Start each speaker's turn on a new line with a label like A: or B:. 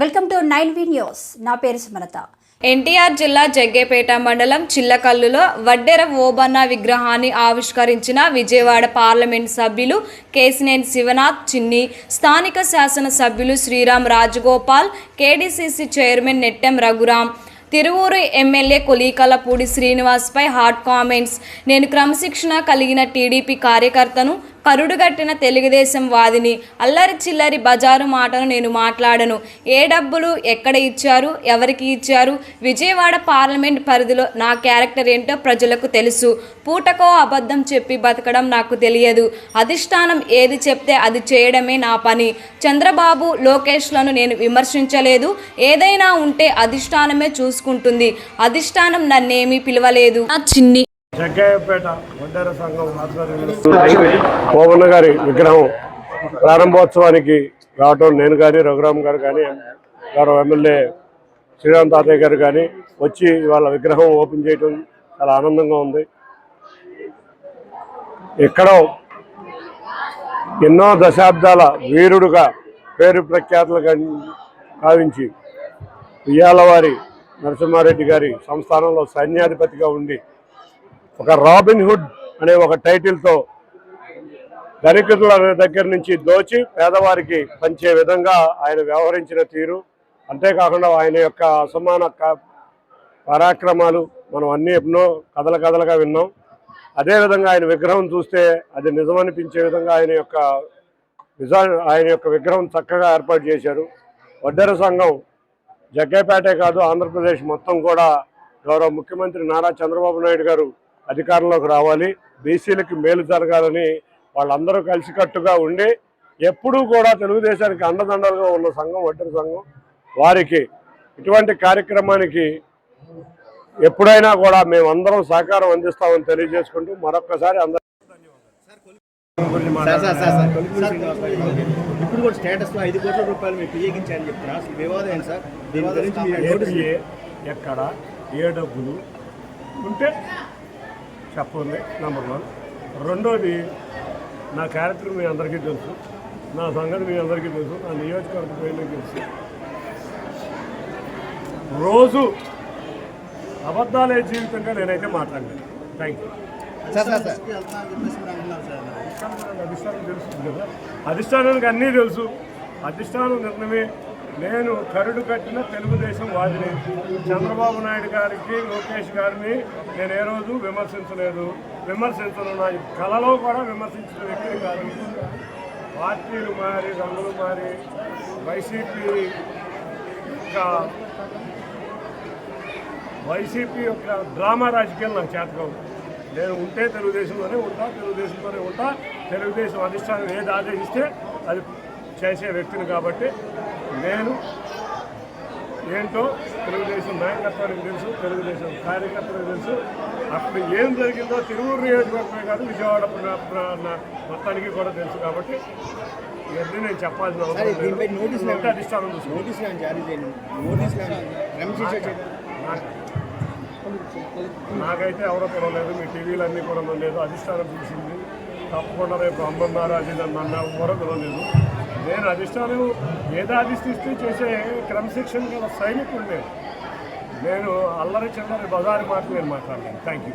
A: Welcome to nine V news. నా పేరు సుమలత.
B: ఎన్టీఆర్ జిల్లా జగ్గేపేట మండలం చిల్లకల్లులో వడ్డెర ఓబన్న విగ్రహాన్ని ఆవిష్కరించిన విజయవాడ పార్లమెంట్ సభ్యులు కేసినేని శివనాథ్ చిన్ని స్థానిక శాసన సభ్యులు Sriram Rajagopal KDCC chairman Nettem Raghuram Tiruvuru MLA Kolikalapudi శ్రీనివాస్పై hot comments. నేను క్రమశిక్షణ కలిగిన టీడీపీ కార్యకర్తను కరుడుగట్టిన తెలుగుదేశం వాదిని అల్లరి చిల్లరి బజారు మాటను నేను మాట్లాడను. ఏ డబ్బులు ఎక్కడ ఇచ్చారు? ఎవరికి ఇచ్చారు? విజయవాడ పార్లమెంట్ పరిధిలో నా క్యారెక్టర్ ఏంటో ప్రజలకు తెలుసు. పూటకో అబద్ధం చెప్పి బతకడం నాకు తెలియదు. అధిష్టానం ఏది చెప్తే అది చేయడమే నా పని. చంద్రబాబు లోకేష్లను నేను విమర్శించలేదు. ఏదైనా ఉంటే అధిష్టానమే చూసుకుంటుంది. అధిష్టానం నన్నేమీ పిలవలేదు. నా చిన్ని
C: జగ్గయ్యపేట సంఘం ఆధ్వర్యంలో గారి విగ్రహం ప్రారంభోత్సవానికి రావటం నేను కానీ రఘురామ్ గారు కానీ గౌరవ ఎమ్మెల్యే శ్రీరామ్ తాతయ్య గారు కానీ వచ్చి వాళ్ళ విగ్రహం ఓపెన్ చేయటం చాలా ఆనందంగా ఉంది. ఎక్కడో ఎన్నో దశాబ్దాల వీరుడుగా పేరు ప్రఖ్యాతులు కావించి ఉయ్యాలవారి నరసింహారెడ్డి గారి సంస్థానంలో సైన్యాధిపతిగా ఉండి ఒక రాబిన్ హుడ్ అనే ఒక టైటిల్తో ధనికుల దగ్గర నుంచి దోచి పేదవారికి పంచే విధంగా ఆయన వ్యవహరించిన తీరు. అంతేకాకుండా ఆయన యొక్క అసమాన పరాక్రమాలు మనం అన్ని ఎన్నో కథల కథలుగా విన్నాం. అదేవిధంగా ఆయన విగ్రహం చూస్తే అది నిజమనిపించే విధంగా ఆయన యొక్క నిజా ఆయన యొక్క విగ్రహం చక్కగా ఏర్పాటు చేశారు. వడ్డెర సంఘం జగ్గైపేటే కాదు ఆంధ్రప్రదేశ్ మొత్తం కూడా గౌరవ ముఖ్యమంత్రి నారా చంద్రబాబు నాయుడు గారు అధికారంలోకి రావాలి బీసీలకి మేలు జరగాలని వాళ్ళందరూ కలిసికట్టుగా ఉండి ఎప్పుడూ కూడా తెలుగుదేశానికి అండదండలుగా ఉన్న సంఘం వడ్డెర సంఘం. వారికి ఇటువంటి కార్యక్రమానికి ఎప్పుడైనా కూడా మేమందరం సహకారం అందిస్తామని తెలియజేసుకుంటూ మరొక్కసారి అందరూ
D: sir sir sir sir sir, ఇప్పుడు కూడా స్టేటస్లో ఐదు కోట్ల రూపాయలు మీరు ఉపయోగించారని చెప్తున్నారు అసలు వివాదం ఏంటి సార్? దీని గురించి మీరు నోటీస్
C: ఏపీఏ ఎక్కడ ఏ డబ్బులు ఉంటే చెప్పండి నెంబర్ వన్ రెండోది నా క్యారెక్టర్ మీ అందరికీ తెలుసు. నా సంగతి మీ అందరికీ తెలుసు. నా నియోజకవర్గ పేర్లు తెలుసు. రోజు అబద్ధాలే జీవితంగా నేనైతే మాట్లాడలేదు. థ్యాంక్ యూ అధిష్టానం తెలుసు కదా. అధిష్టానానికి అన్నీ తెలుసు. అధిష్టానం నిర్ణయమే నేను కరుడు కట్టిన తెలుగుదేశం వాదిని. చంద్రబాబు నాయుడు గారికి లోకేష్ గారిని నేను ఏ రోజు విమర్శించలేదు. విమర్శించను నా కళలో కూడా విమర్శించిన వ్యక్తిని కాదు. పార్టీలు మారి రంగులు మారి వైసీపీ యొక్క వైసీపీ యొక్క డ్రామా రాజకీయాలు నాకు చేతకావు. నేను ఉంటే తెలుగుదేశంలోనే ఉంటా తెలుగుదేశంలోనే ఉంటా. తెలుగుదేశం అధిష్టానం ఏది ఆదేశిస్తే అది చేసే వ్యక్తిని కాబట్టి నేను ఏంటో తెలుగుదేశం నాయకత్వానికి తెలుసు తెలుగుదేశం కార్యకర్తలకు తెలుసు. అప్పుడు ఏం జరిగిందో తిరువురు నియోజకవర్గమే కాదు విజయవాడ మొత్తానికి కూడా తెలుసు కాబట్టి ఇవన్నీ నేను చెప్పాల్సిన అధిష్టానం
D: ఏమైనా జారీ చేయండి.
C: నాకైతే ఎవరో పిలవలేదు మీ టీవీలు అన్నీ కూడా లేదు అధిష్టానం చూసింది. తప్పకుండా రేపు అమ్మన్నారు అది నన్ను అన్న ఎవరో పిలవలేదు నేను అధిష్టానం ఏదో చేసే క్రమశిక్షణ గల సైనికుడు నేను నేను అల్లరి చిల్లరి బజారు మాట నేను మాట్లాడలేను. Thank you